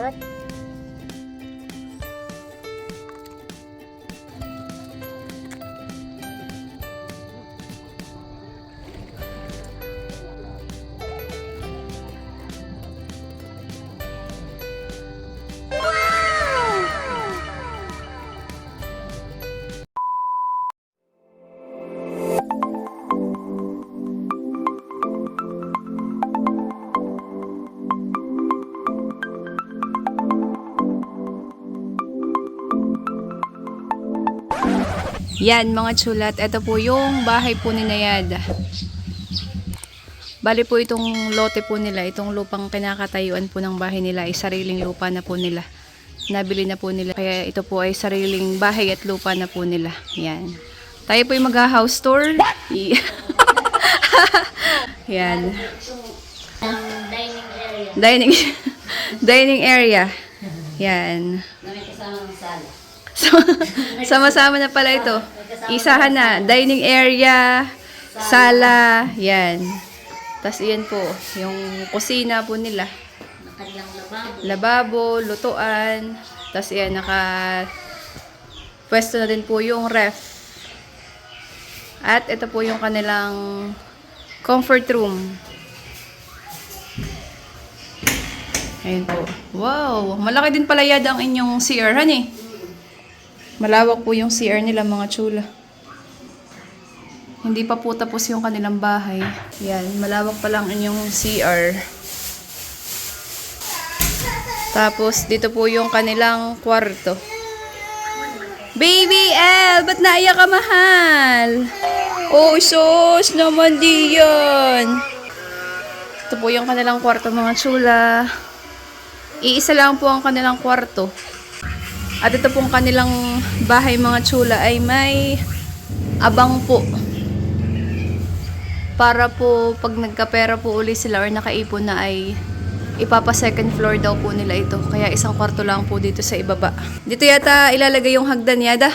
ます。Yan mga chulat, ito po yung bahay po ni Nayad. Bali po itong lote po nila, itong lupang kinakatayuan po ng bahay nila ay sariling lupa na po nila. Nabili na po nila. Kaya ito po ay sariling bahay at lupa na po nila. Yan. Tayo po yung mag-house tour. Yan. Dining area. Dining dining area. Yan. May kasamang sala. So, sama-sama na pala ito. Isahan na. Dining area, sala, yan. Tapos iyan po, yung kusina po nila. Lababo. Lutuan. Tapos iyan, naka pwesto na din po yung ref. At ito po yung kanilang comfort room. Ayun po. Wow! Malaki din pala yada ang inyong CR, honey. Malawak po yung CR nila, mga chula. Hindi pa po tapos yung kanilang bahay. Yan, malawak pa lang inyong CR. Tapos, dito po yung kanilang kwarto. Baby L, ba't naiyak ka mahal? Oh, sus naman di yan. Ito po yung kanilang kwarto mga chula. Iisa lang po ang kanilang kwarto. At ito pong kanilang bahay mga chula ay may abang po. Para po pag nagkapera po uli sila or nakaipon na ay ipapa second floor daw po nila ito. Kaya isang kwarto lang po dito sa ibaba. Dito yata ilalagay yung hagdan yada.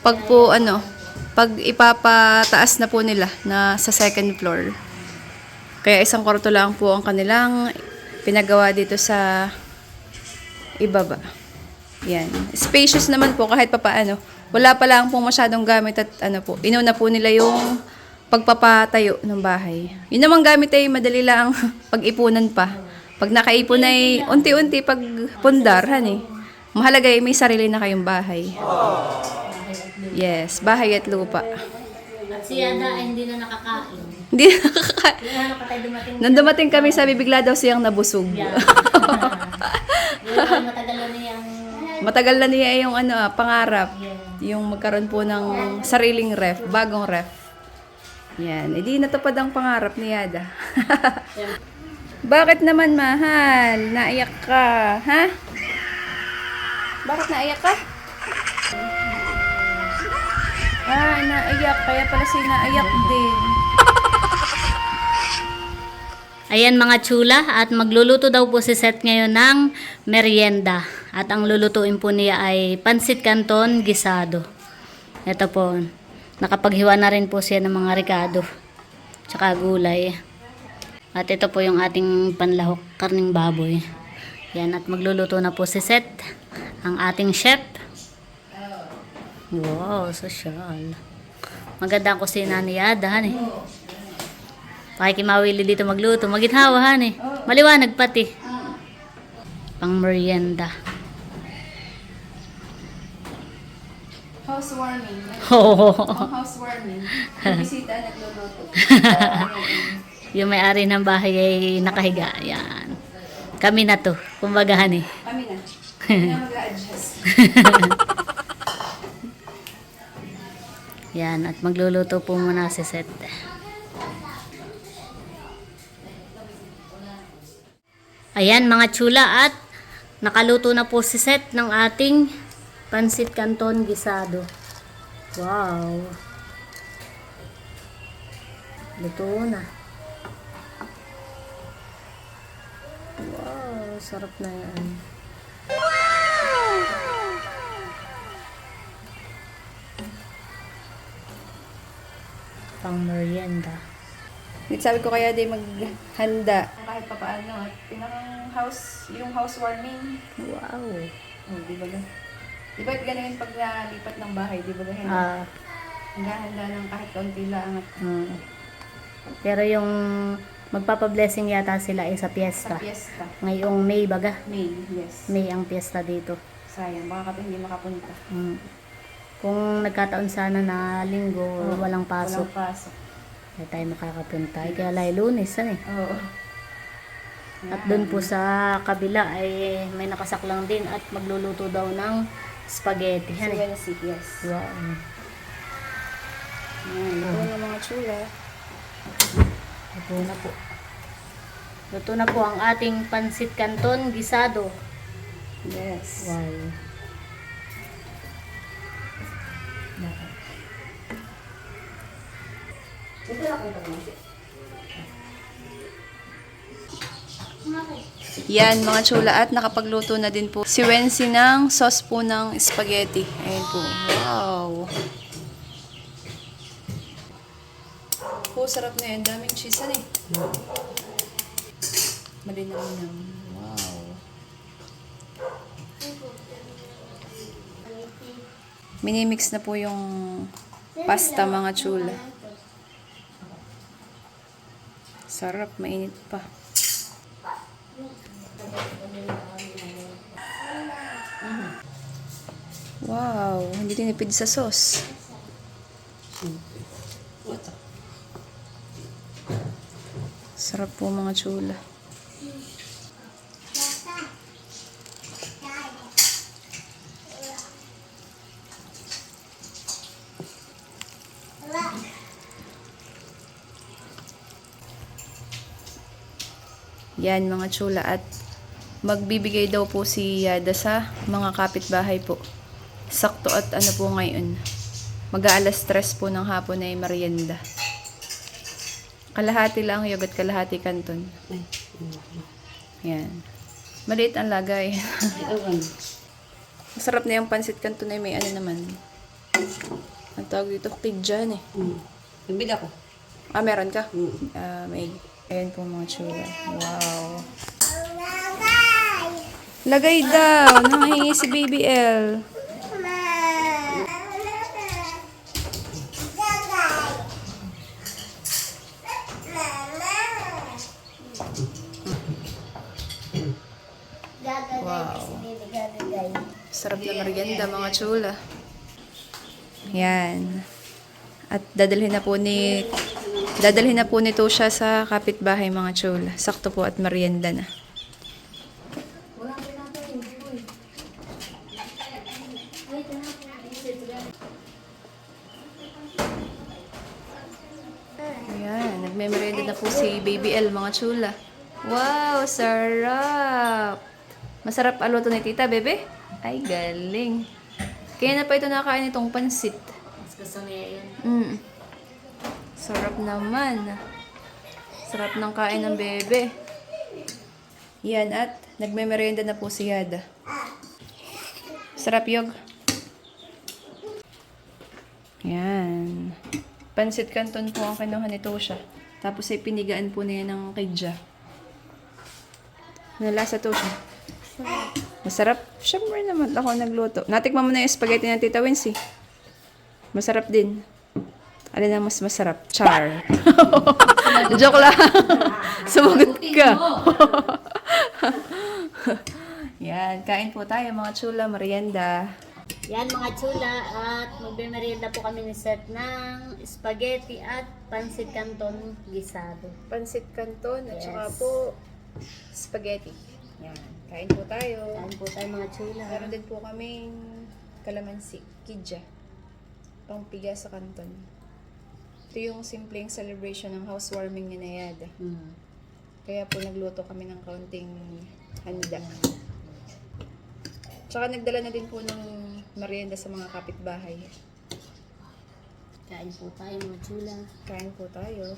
Pag po ano, pag ipapataas na po nila na sa second floor. Kaya isang kwarto lang po ang kanilang pinagawa dito sa ibaba. Yan. Spacious naman po kahit papaano. Wala pa lang po masyadong gamit at ano po. Inuna po nila yung pagpapatayo ng bahay. Yun naman gamit ay madali lang pag-ipunan pa. Pag nakaipon ay unti-unti pag pundar, hani. Mahalaga ay may sarili na kayong bahay. Yes, bahay at lupa. At si Ada ay hindi na nakakain. Hindi na dumating. Nung dumating kami, sabi bigla daw siyang nabusog. Yeah. Matagal na niyang... Matagal na niya yung ano, ah, pangarap. Yung magkaroon po ng sariling ref, bagong ref. Yan, edi natupad ang pangarap ni Yada. Bakit naman mahal? Naiyak ka, ha? Bakit naiyak ka? Ah, naiyak. Kaya pala si naiyak din. Ayan mga chula at magluluto daw po si Seth ngayon ng merienda. At ang lulutuin po niya ay pansit canton gisado. Ito po, nakapaghiwa na rin po siya ng mga ricado. Tsaka gulay. At ito po yung ating panlahok, karning baboy. Yan, at magluluto na po si Seth, ang ating chef. Wow, social. Maganda ang kusina ni han eh. Pakikimawili dito magluto. Magithawahan eh. Maliwanag pati. Pang merienda. Housewarming. Oo. Housewarming. Bisita nagluluto. Yung may-ari ng bahay ay nakahiga. Yan. Kami na to. Kumbaga han eh. Kami na. Kami na. Yan. At magluluto po muna si Seth. Ayan mga chula at nakaluto na po si Seth ng ating pansit canton gisado. Wow. Luto na. Wow, sarap na yan. Pang merienda. Sabi ko kaya din maghanda. Kahit pa paano. At pinakang house, yung housewarming. Wow. Oh, di ba gan? Di ba ganun pag nalipat ng bahay? Di ba ganun? Ah, Naghahanda ng kahit kaunti lang at mm. Pero yung magpapa-blessing yata sila ay sa sa piyesta. Ngayong May baga. May, yes. May ang piyesta dito. Sayang, baka kapag hindi makapunta. Mm. Kung nagkataon sana na linggo, walang pasok, Walang pasok. ay tayo makakapunta. Ay, kaya lay lunes, ano eh. Oo. At doon po sa kabila ay may nakasaklang din at magluluto daw ng spaghetti. Yan eh. Wednesday, yes. Wow. Ayan, ito na mga chula. Luto na po. Luto na po ang ating pansit canton gisado. Yes. Wow. Yan mga chula at nakapagluto na din po si Wensi ng sauce po ng spaghetti. Ayan po. Wow. Po, sarap na yan. Daming cheese eh. Malinam-nam. Wow. Minimix na po yung pasta mga chula. Sarap, mainit pa. Wow, hindi tinipid sa sauce. Sarap po mga chula. Yan mga chula at magbibigay daw po si Yada sa mga kapitbahay po. Sakto at ano po ngayon. Mag-aalas stress po ng hapon ay merienda. Kalahati lang yung at kalahati kanton. Yan. Maliit ang lagay. Masarap na yung pansit kanton ay may ano naman. Ang tawag dito, pidjan eh. Nabila ko. Ah, meron ka? Ah, may, ayan po mga tsura. Wow. Lagay daw. Nangahingi si Baby L. Sarap na merienda mga chula. Yan. At dadalhin na po ni dadalhin na po nito siya sa kapitbahay mga chula. Sakto po at merienda na. Ayan, nagme-merienda na po si Baby L mga chula. Wow, sarap! Masarap aluto ni tita, bebe? Ay, galing. Kaya na pa ito nakain itong pansit. Mas gusto niya yun. Mm. Sarap naman. Sarap ng kain ng bebe. Yan at nagme-merienda na po si Yada. Sarap yog. Yan. Pansit canton po ang kinuha ni Tosha. Tapos ay pinigaan po niya ng kidja. Ano lasa Tosha? Masarap. Siyempre naman ako nagluto. Natikman mo na yung spaghetti ng Tita Wincy. Masarap din. Alin ang mas masarap? Char. Joke lang. Sumagot ka. Yan, kain po tayo mga chula, merienda. Yan mga chula at magbe-merienda po kami ni Seth ng spaghetti at pansit canton gisado. Pansit canton at saka po spaghetti. Yan, kain po tayo. Kain po tayo mga chula. Meron din po kaming kalamansi, kidja. Pangpiga sa kanton. Ito yung simpleng celebration ng housewarming ni Nayada. Mm. Kaya po nagluto kami ng kaunting handa. Tsaka nagdala na din po ng merienda sa mga kapitbahay. Kain po tayo mga chula. Kain po tayo.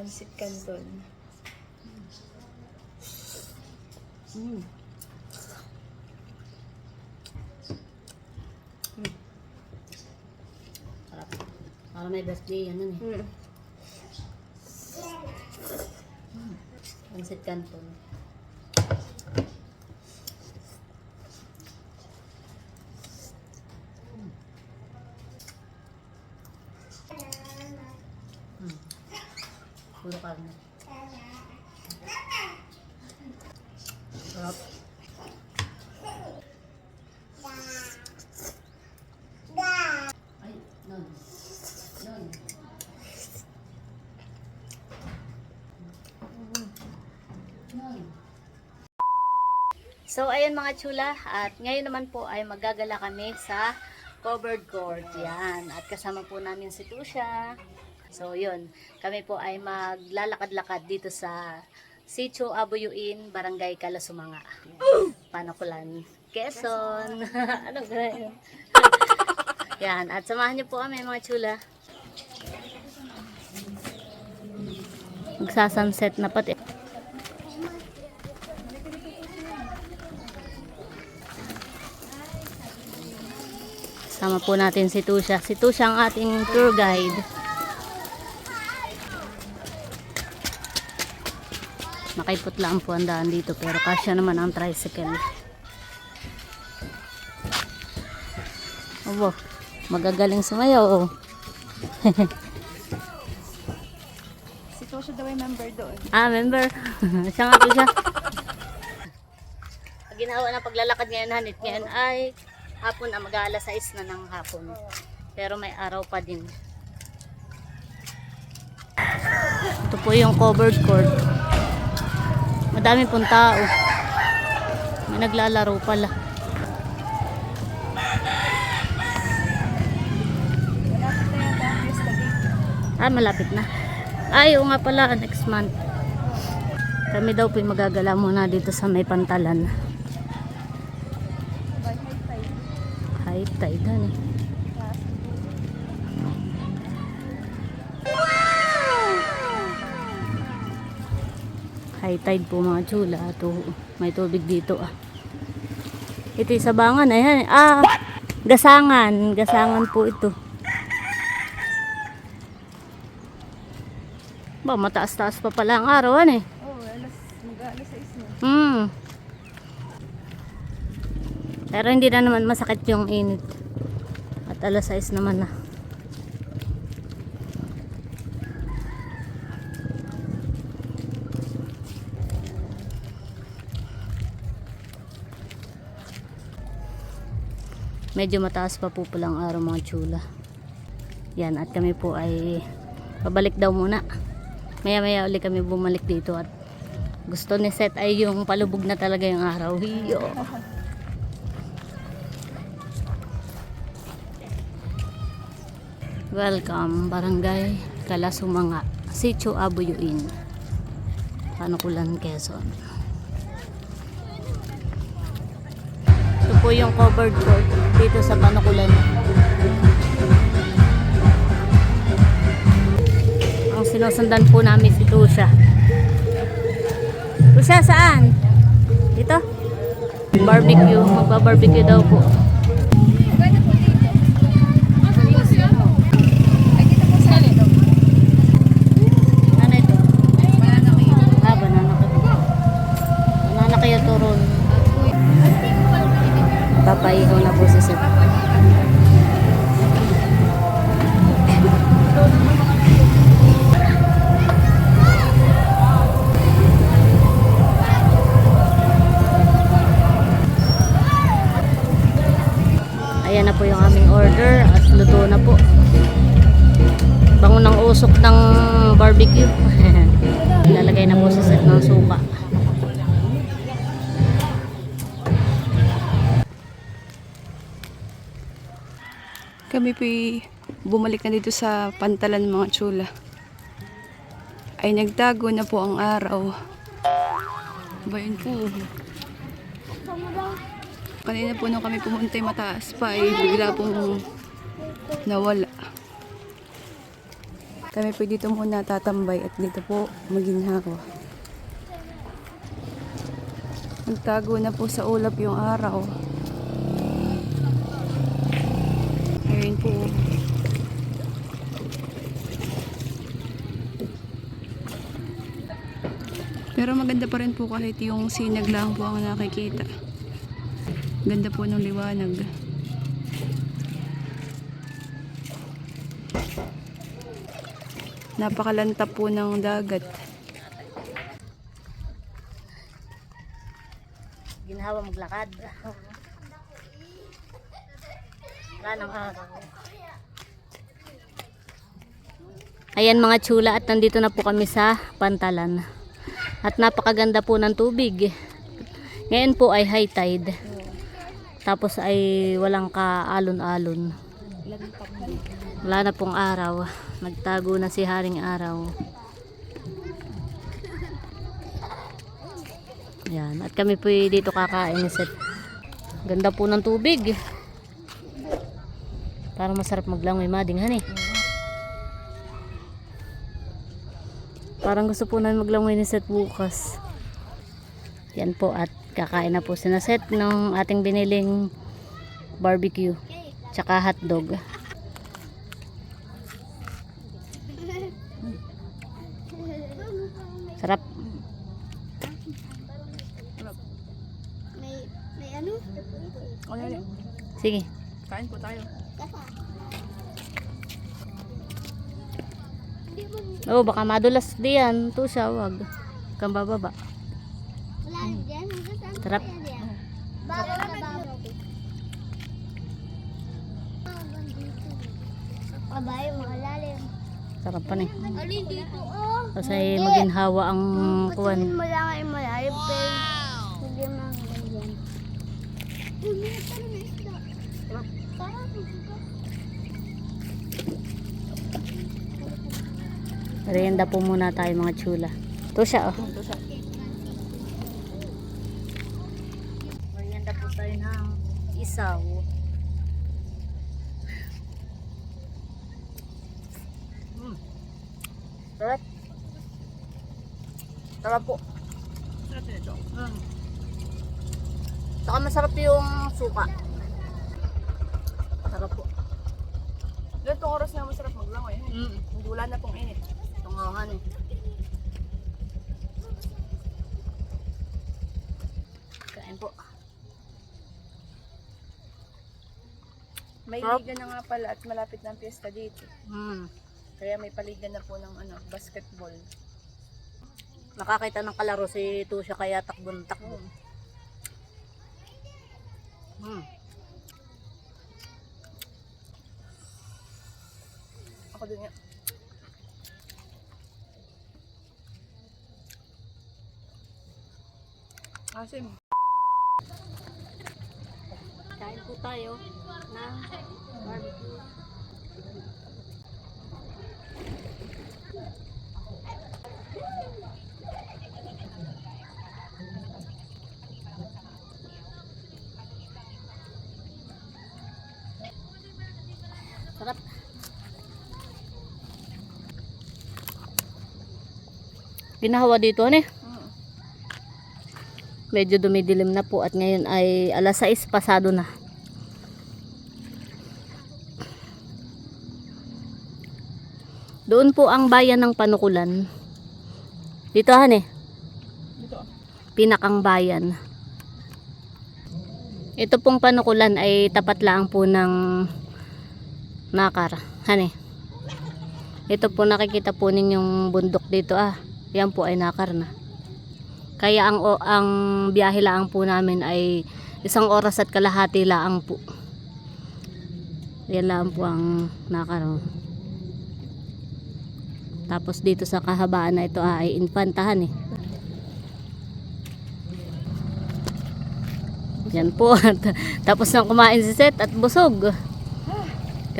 Pansit canton. Mm. Mm. Para may birthday yan nun eh. Hmm. Pansit Canton. Karne. Sarap. Ay, nun. Nun. Nun. So, ayun mga chula. At ngayon naman po ay magagala kami sa covered court. Yan. At kasama po namin si Tusha. So, yun. Kami po ay maglalakad-lakad dito sa Sitio Abuyuin, Barangay Kalasumanga. Panakulan, Quezon. Anong ganyan? Yan. At samahan niyo po kami mga chula. Magsasunset na pati. Sama po natin si Tusha. Si Tusha ang ating tour guide. Makaipot lang po ang daan dito pero kasya naman ang tricycle. Obo, magagaling sumayaw. Oh. Si Tosha daw ay member doon. Ah, member. Siya nga po siya. Ang ginawa ng paglalakad ngayon, Hanit, ngayon ay hapon na mag-aalas 6 na ng hapon. Pero may araw pa din. Ito po yung covered court. Madami pong tao. May naglalaro pala. Ah, malapit na. Ay, nga pala, next month. Kami daw po magagala muna dito sa may pantalan. High tide, ano? High tide po mga chula. Ito, may tubig dito ah. Ito yung sabangan. Ayan. Ah, gasangan. Gasangan po ito. Ba, mataas-taas pa pala ang araw, ano eh. Oh, alas, mag-aalas 6 na. Hmm. Pero hindi na naman masakit yung init. At alas 6 naman na. Medyo mataas pa po palang araw mga tsula. Yan, at kami po ay pabalik daw muna. Maya maya ulit kami bumalik dito at gusto ni Seth ay yung palubog na talaga yung araw. Hiyo. Welcome, Barangay Kalasumanga, Sitio Abuyuin, Panukulan, Quezon. Po yung covered court dito sa Panukulan. Ang sinusundan po namin si Tusha. Tusha, saan? Dito? Barbecue. Magpa-barbecue daw po. Pwede po dito. Ay, dito po sa alin. Ano ito? Wala na kayo. Ah, banana ka. Banana kaya turon. Papaihaw na po si Seth. Ayan na po yung aming order at luto na po. Bango ng usok ng barbecue. Ilalagay na po sa set ng suka. Kami po bumalik na dito sa pantalan mga tsula. Ay nagtago na po ang araw. Ba yun po. Kanina po nung kami pumunta ay mataas pa ay bigla pong nawala. Kami po dito muna tatambay at dito po maginhawa. Nagtago na po sa ulap yung araw. po. Pero maganda pa rin po kahit yung sinag lang po ang nakikita. Ganda po ng liwanag. Napakalanta po ng dagat. Ginawa maglakad. Wala na makakakawa. Ayan mga chula at nandito na po kami sa pantalan. At napakaganda po ng tubig. Ngayon po ay high tide. Tapos ay walang kaalon-alon. Wala na pong araw. Nagtago na si Haring Araw. Yan. At kami po dito kakain. Ganda po ng tubig. Parang masarap maglangoy mading hani. Parang gusto po namin maglangoy ni Seth bukas. Yan po at kakain na po si na Seth ng ating biniling barbecue. Tsaka hotdog. Sarap. May, may ano? Ano? Sige. Kain po tayo. Oh, baka madulas diyan. To siya, wag. Kang bababa. wala diyan? Dito. Kabayo, malalim. Sarap pa ni. Alin dito, oh. Kasi maginhawa ang kuwan. Lang ay malalim, pero hindi man ganyan. Hindi may isda. Parang may isda. Merienda po muna tayo mga chula. To siya, oh. Ito siya. Merienda po tayo ng isaw. Mm. Sarap. Sarap po. Sarap din ito. Mm. Saka masarap yung suka. Sarap po. Doon itong oras na masarap maglangoy. eh. Mm. Wala na pong init. Tungahan eh. Kain po. May liga na nga pala at malapit ang piyesta dito. Mm. Kaya may paligan na po ng ano, basketball. Nakakita ng kalaro si Tusha kaya takbon takbo. Mm. Ako din nga. Asim. Kain po tayo ng barbecue. Sarap. Ginahawa dito, ano eh? Medyo dumidilim na po at ngayon ay alas 6 pasado na. Doon po ang bayan ng Panukulan. Dito han eh, Dito. pinakang bayan. Ito pong Panukulan ay tapat lang po ng Nakar. Han eh. Ito po nakikita po ninyong bundok dito ah. Yan po ay Nakar na. Kaya ang o- ang biyahe lang po namin ay isang oras at kalahati lang po. Yan lang po ang nakaro. Tapos dito sa kahabaan na ito ay infantahan eh. Yan po. Tapos nang kumain si Seth at busog.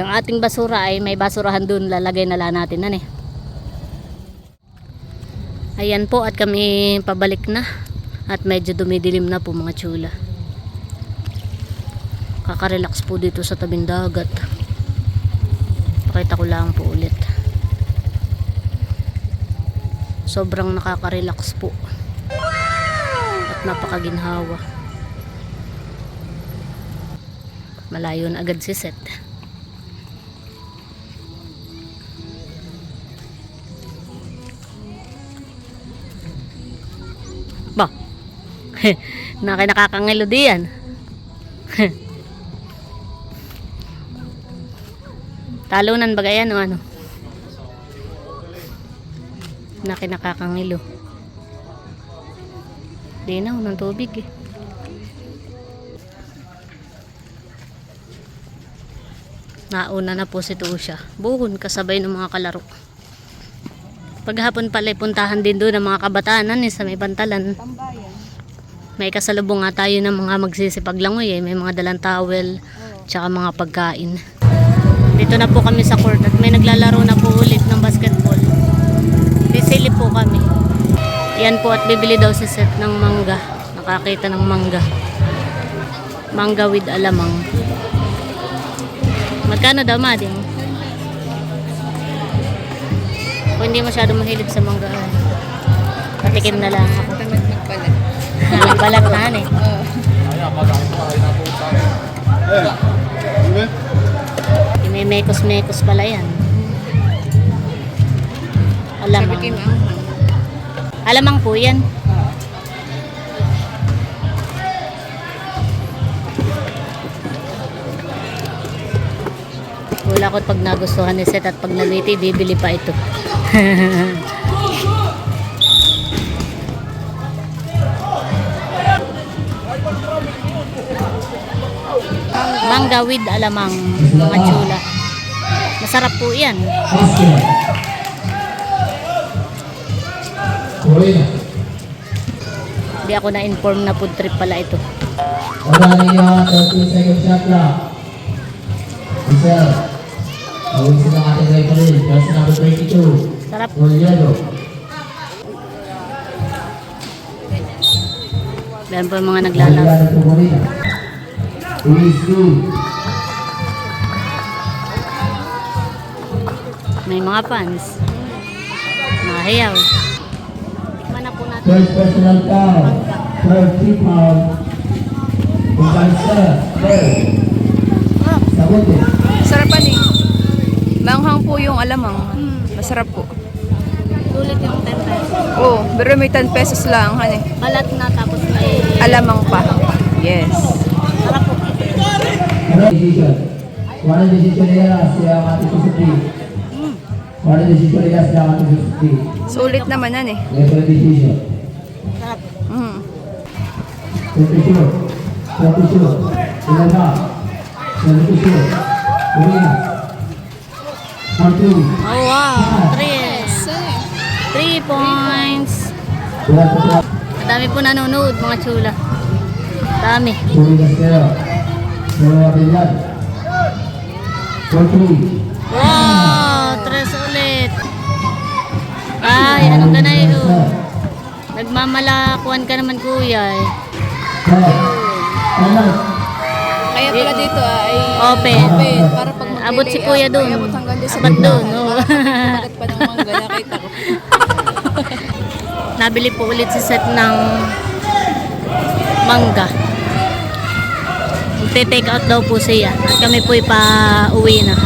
Yung ating basura ay may basurahan dun. Lalagay na lang natin na eh. Ayan po at kami pabalik na. At medyo dumidilim na po mga chula. Kakarelax po dito sa tabing dagat. Pakita ko lang po ulit. Sobrang nakaka-relax po. At napakaginhawa. Malayo na agad si Seth. Naki nakakangilo diyan. Talunan ba yan o ano? Naki nakakangilo. Di na, unang tubig eh. Nauna na po si Tusha. Buhon kasabay ng mga kalaro. Paghapon pala, puntahan din doon ng mga kabataan eh, sa may pantalan. Tambayan. May kasalubong nga tayo ng mga magsisipaglangoy eh. May mga dalang towel, tsaka mga pagkain. Dito na po kami sa court at may naglalaro na po ulit ng basketball. Sisilip po kami. Yan po at bibili daw si Seth ng mangga. Nakakita ng mangga. Mangga with alamang. Magkano daw, Mading? Kung hindi masyado mahilig sa mangga, patikim na lang ako. Tamad magbalat. Nagbalat na eh. Oo. May mekos-mekos pala yan. Alamang. Alamang po yan. Ko pag nagustuhan ni Seth at pag naliti, bibili pa ito. Mangga with alamang, mga chula. Masarap po yan. Hindi ako na-inform na food trip pala ito. Wala niya 30 second shot lang. Giselle. Awin sila ng ating referee. Jersey number 22. Sarap. Full yellow. Po yung mga naglalaro. May mga fans. Mga hiyaw. Tikman na po natin. Third personal foul. Third team foul. Kumpansa. Third. Sabote. Sarapan eh. Manghang po yung alamang. Masarap po. Sulit yung 10 pesos. Oo, pero may 10 pesos lang, han eh. Balat na tapos may Alamang pa. Yes. sarap po. Decision? Ano decision nila siya ang ating susuki? Ano decision nila siya ang ating susuki? Sulit naman yan eh. Referee decision. Sarap. Mm. Temperature. Temperature. Ilan na? Temperature. Urina. One, two. Oh wow. 3. 3 points. Madami po nanonood mga chula. Dami. Three. Wow! Tres ulit. Ay, anong ganay oh. Set. Nagmamalakuan ka naman kuya eh. Set. Kaya pala dito ah, ay Open. open. Para pag mag Abot si kuya dun. Ay, abot hanggang doon sa Abot dun, oh. Agad pa ng mangga, nakita ko. Nabili po ulit si Seth ng mangga. Magte-take out daw po siya. At kami po ipa-uwi na.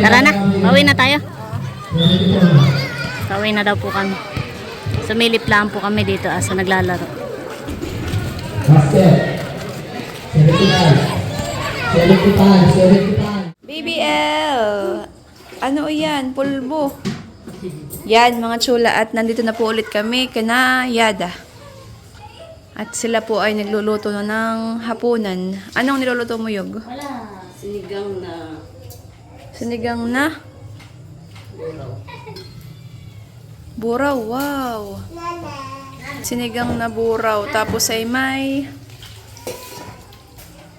Tara na, pauwi na tayo. Pauwi na daw po kami. Sumilip lang po kami dito asa naglalaro. Basket. Seventy-five. Seventy-five. Seventy-five. BBL! Ano yan? Pulbo. Yan, mga chula. At nandito na po ulit kami kana Yada. At sila po ay nagluluto na ng hapunan. Anong niluluto mo, Yog? Wala, sinigang na Sinigang na? Buraw, wow. Sinigang na buraw. Tapos ay may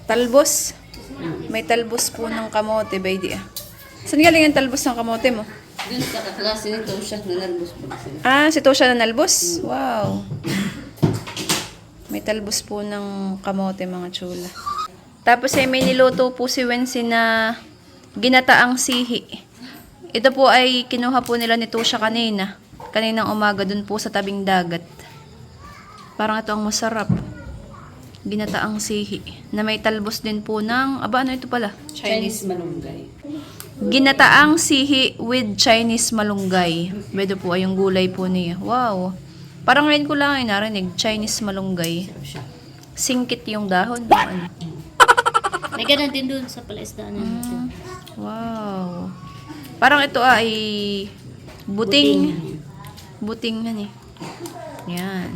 talbos. May talbos po ng kamote, baby. Saan galing ang talbos ng kamote mo? Dun sa kaklase nito siya, nanalbos po kasi. Ah, si Tosha na nalbos? Wow. May talbos po ng kamote, mga chula. Tapos ay may niluto po si Wensi na ginataang sihi. Ito po ay kinuha po nila ni Tosha kanina. Kaninang umaga dun po sa tabing dagat. Parang ito ang masarap. Ginataang sihi. Na may talbos din po ng... Aba, ano ito pala? Chinese malunggay. Ginataang sihi with Chinese malunggay. Bedo po ay yung gulay po niya. Wow. Parang ngayon ko lang ay narinig, Chinese malunggay. Singkit yung dahon. no? Ano? May ganun din dun sa palaisdaan natin. Wow. Parang ito ay buting. Buting yan eh. Yan.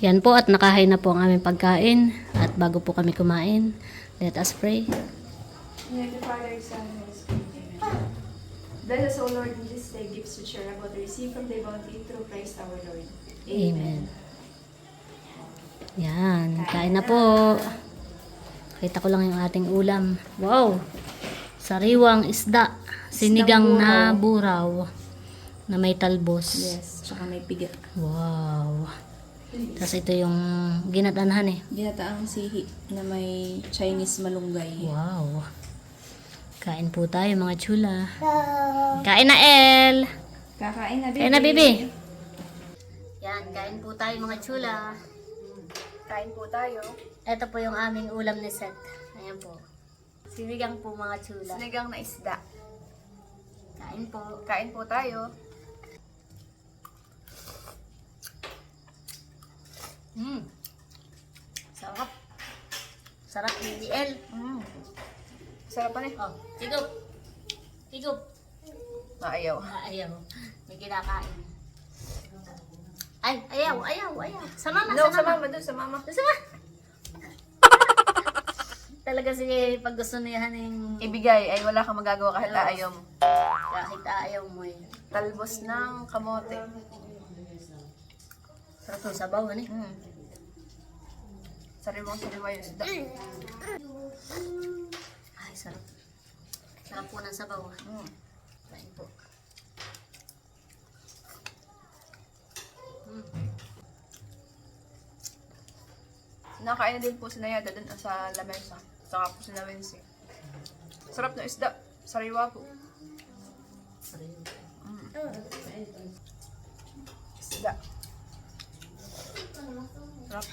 Yan po at nakahay na po ang aming pagkain. At bago po kami kumain, let us pray. Bless us, O Lord, in this day gifts which are about to receive from thy bounty through Christ our Lord. Amen. Yan, kain na po. Kita ko lang yung ating ulam. Wow! Sariwang isda. Sinigang na buraw. Na may talbos. Yes, tsaka may piga. Wow. Tapos ito yung ginatanhan eh. Ginataang sihi na may Chinese malunggay. Wow. Kain po tayo mga chula. Kain na El! Kakain na, baby. Kain na bibi! Yan, kain po tayo mga chula. Kain po tayo. Ito po yung aming ulam ni Seth. Ayan po. Sinigang po mga chula. Sinigang na isda. Kain po. Kain po tayo. Mm. Sarap. Sarap BBL. Mm. Sarap pa rin. Oh, tigup. Tigup. Maayaw. Ah, ayaw. May kinakain. Ay, ayaw, ayaw, ayaw. Sa mama, No, sa sa mama. mama, doon sa mama. Sa mama. Talaga sige, pag gusto niya ng Ibigay ay wala kang magagawa kahit ayaw mo. kahit ayaw mo eh. Talbos ng kamote. Sarap yung sabaw, ano eh. Mm. Sariwang sariwa yung isda. Ay, sarap. Sarap po ng sabaw. ah. Mm. Kain po. Nakain na din po si Nayada dun sa lamesa. Saka po si Nawensi. Sarap na isda. Sariwa po. Mm. Isda. Sarap.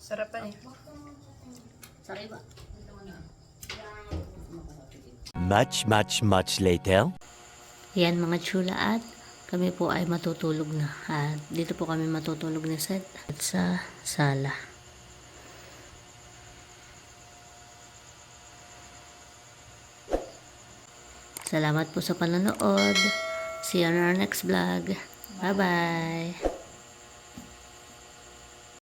Sarap pa eh. Sariwa. Much, much, much later. Yan mga chula at kami po ay matutulog na. At dito po kami matutulog ni Seth at sa sala. Salamat po sa panonood. See you on our next vlog. Bye-bye.